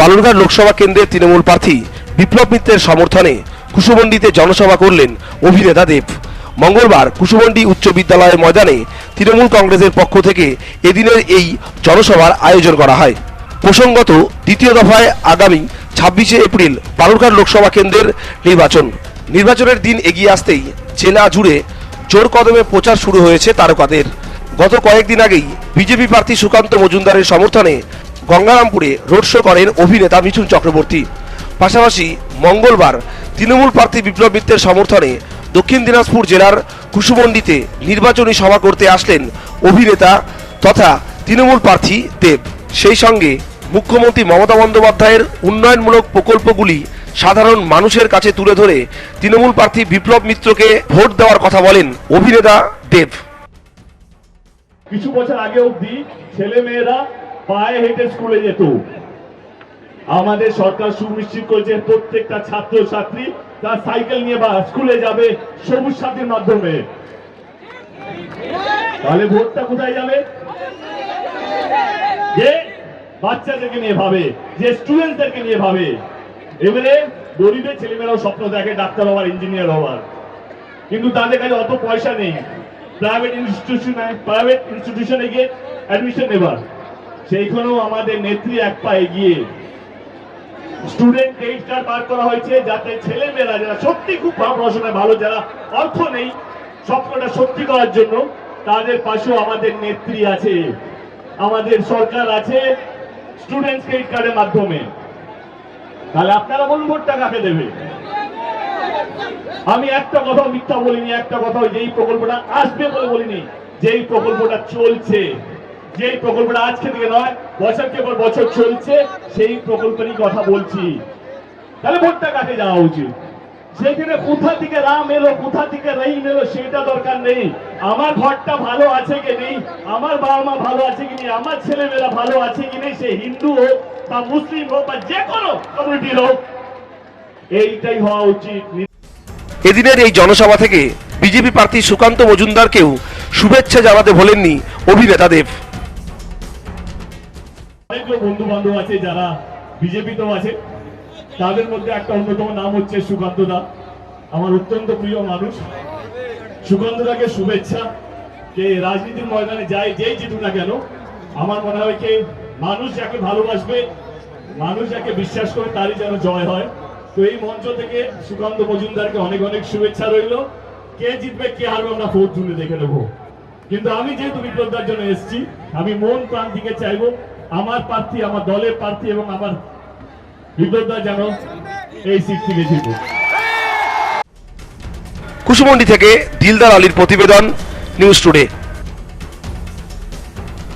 বালুরঘাট লোকসভা কেন্দ্রের তৃণমূল প্রার্থী বিপ্লব মিত্রের সমর্থনে কুশমন্ডিতে জনসভা করলেন অভিনেতা দেব। মঙ্গলবার কুশমন্ডি উচ্চ বিদ্যালয়ের ময়দানে তৃণমূল কংগ্রেসের পক্ষ থেকে এদিনের এই জনসভার আয়োজন করা হয়। প্রসঙ্গত, দ্বিতীয় দফায় আগামী ছাব্বিশে এপ্রিল বালুরঘাট লোকসভা কেন্দ্রের নির্বাচন। নির্বাচনের দিন এগিয়ে আসতেই জেলা জুড়ে জোর কদমে প্রচার শুরু হয়েছে তারকাদের। গত কয়েকদিন আগেই বিজেপি প্রার্থী সুকান্ত মজুমদারের সমর্থনে গঙ্গারামপুরে রোড শো করেন অভিনেতা মিঠুন চক্রবর্তী। পাশাপাশি মঙ্গলবার তৃণমূল প্রার্থী বিপ্লব মিত্রের সমর্থনে দক্ষিণ দিনাজপুর জেলার কুসুমন্ডিতে নির্বাচনী সভা করতে আসলেন অভিনেতা তথা তৃণমূল প্রার্থী দেব। সেই সঙ্গে মুখ্যমন্ত্রী মমতা বন্দ্যোপাধ্যায়ের উন্নয়নমূলক প্রকল্পগুলি সাধারণ মানুষের কাছে তুলে ধরে তৃণমূল প্রার্থী বিপ্লব মিত্রকে ভোট দেওয়ার কথা বলেন অভিনেতা দেব। কিছু বছর আগে অবধি ছেলে মেয়েরা পায়ে হেঁটে স্কুলে যেত। আমাদের সরকার সুনিশ্চিত করেছে প্রত্যেকটা ছাত্র ছাত্রী তার সাইকেল নিয়ে বা স্কুলে যাবে সবুজ সাথীর মাধ্যমে। তাহলে ভোটটা কোথায় যাবে? যে বাচ্চাদেরকে নিয়ে ভাবে, যে স্টুডেন্টদেরকে নিয়ে ভাবে। এবারে গরিবের ছেলেমেয়েরাও স্বপ্ন দেখে, ডাক্তার হওয়ার ইঞ্জিনিয়ার হওয়ার। কিন্তু তাদের কাছে অত পয়সা নেই। প্রাইভেট ইনস্টিটিউশনে প্রাইভেট ইনস্টিটিউশনে গিয়ে অ্যাডমিশন নেবার। সেইখানেও আমাদের নেত্রী এক পা এগিয়ে। স্টুডেন্ট ক্রেডিট কার্ড বার করা হয়েছে যাতে ছেলে মেয়েরা যারা সত্যি খুব পড়াশোনায়, ভালো যারা অর্থ নেই, স্বপ্নটা সত্যি করার জন্য তাদের পাশেও আমাদের নেত্রী আছে। আমাদের সরকার আছে স্টুডেন্ট ক্রেডিট কার্ডের মাধ্যমে। তাহলে আপনারা বলুন ভোটটা কাকে দেবে? আমি একটা কথা মিথ্যা বলিনি, একটা কথা যেই প্রকল্পটা আসবে বলে বলিনি, যেই প্রকল্পটা চলছে। যেই প্রকল্পটা আজকে থেকে নয় বছরকে পর বছর চলছে, সেই প্রকল্পেরই কথা বলছি। তাহলে ভোটটা কাকে যাওয়া উচিত? সেখানে কোথা থেকে রাম এলো, কোথা থেকে রহিম এলো, সেটা দরকার নেই। আমার ঘরটা ভালো আছে কি নেই? আমার বাবা মা ভালো আছে কি নেই? আমার ছেলেমেয়েরা ভালো আছে কি নেই? সে হিন্দু হোক বা মুসলিম হোক বা যে কোনো কমিউনিটির হোক, এইটাই হওয়া উচিত। এদিনের এই জনসভা থেকে বিজেপি প্রার্থী সুকান্ত মজুমদারকেও শুভেচ্ছা জানাতে ভোলেননি অভিনেতা দেব। অনেকগুলো বন্ধু বান্ধব আছে, যারা বিজেপিতেও আছে, তাদের মধ্যে একটা অন্যতম নাম হচ্ছে সুকান্ত দা। আমার অত্যন্ত প্রিয় মানুষ। সুকান্ত দাকে শুভেচ্ছা। যে রাজনীতির ময়দানে যায় যেই জিতুক না কেন, আমার মনে হয় কি মানুষ যাকে ভালোবাসবে, মানুষ যাকে বিশ্বাস করে তারই যেন জয় হয়। তো এই মঞ্চ থেকে সুকান্ত মজুমদারকে অনেক অনেক শুভেচ্ছা রইল। কে জিতবে, কে হারবে, আমরা ভোট তুলে দেখে নেব। কিন্তু আমি যেহেতু বিপ্লবদার জন্য এসেছি, আমি মন প্রাণ থেকে চাইব। আমার প্রার্থী, আমার দলের প্রার্থী এবং আমার বিপ্লবদা যেন এই সিট থেকে জিতুক কুসুমন্ডি থেকে দিলদার আলীর প্রতিবেদন নিউজ টুডে